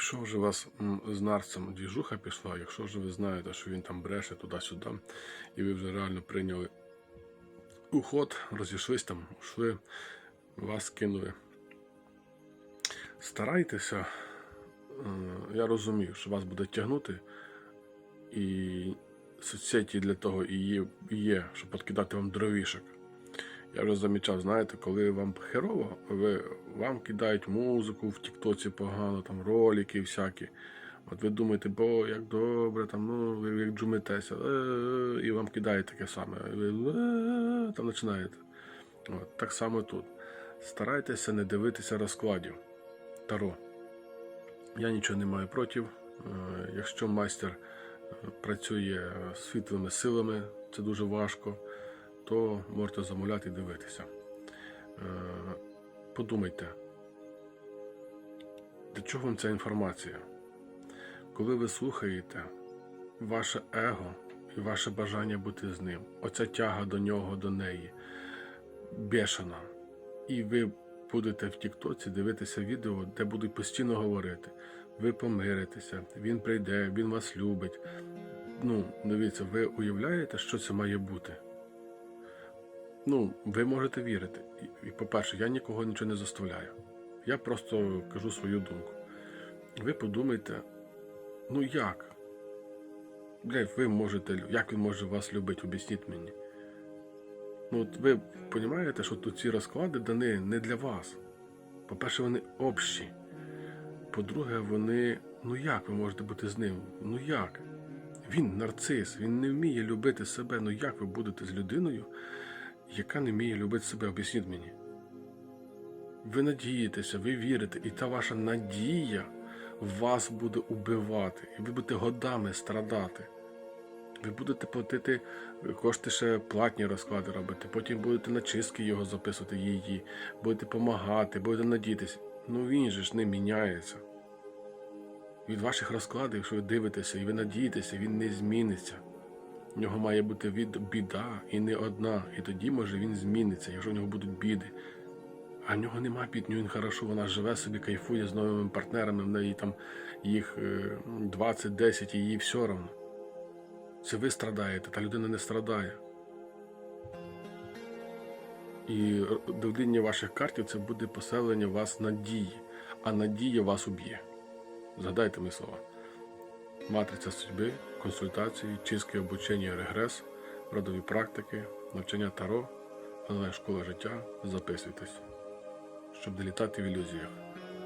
Якщо вже у вас з нарцем двіжуха пішла, якщо вже ви знаєте, що він там бреше туди-сюди, і ви вже реально прийняли уход, розійшлись там, ушли, вас кинули. Старайтеся, е, я розумію, що вас буде тягнути, і соцсеті для того і є, щоб подкидати вам дровішок. Я вже замічав, знаєте, коли вам херово, ви, вам кидають музику в Тіктоці погано, там ролики всякі. От ви думаєте, бо як добре, там, ну, ви як джумитеся, е, і вам кидають таке саме. Ви е, там починаєте. От, так само тут. Старайтеся не дивитися розкладів. Таро. Я нічого не маю проти. Е, Якщо майстер е, працює світлими силами, це дуже важко, то можете замовляти і дивитися. Е, Подумайте, для чого вам ця інформація? Коли ви слухаєте, ваше его і ваше бажання бути з ним, оця тяга до нього, до неї, бешена. І ви будете в Тіктоці дивитися відео, де будуть постійно говорити. Ви помиритеся, він прийде, він вас любить. Ну, дивіться, ви уявляєте, що це має бути? Ну, ви можете вірити. І, по-перше, я нікого нічого не заставляю. Я просто кажу свою думку. Ви подумайте, ну як? Блядь, ви можете, як він може вас любити, об'ясніть мені. Ну, от ви розумієте, що тут ці розклади дані не для вас. По-перше, вони общі. По-друге, вони. Ну як ви можете бути з ним? Ну як? Він нарцис, він не вміє любити себе. Ну як ви будете з людиною, яка не вміє любити себе? Об'ясніть мені. Ви надієтеся, ви вірите, і та ваша надія вас буде убивати, і ви будете годами страдати. Ви будете платити кошти ще платні розклади робити, потім будете на чистки його записувати її, будете допомагати, будете надіятися. Ну він же ж не міняється. Від ваших розкладів, якщо ви дивитеся і ви надієтеся, він не зміниться. В нього має бути від біда і не одна. І тоді, може, він зміниться, якщо в нього будуть біди. А в нього нема бід, він хорошо, вона живе собі, кайфує з новими партнерами, в неї там їх е, 20-10 і їй все одно. Це ви страдаєте, та людина не страдає. І дивління ваших картів це буде поселення вас надії, а надія вас уб'є. Згадайте мої слова. Матриця судьби, консультації, чистки обучення, регрес, родові практики, навчання таро, онлайн школа життя. Записуйтесь, щоб не літати в ілюзіях.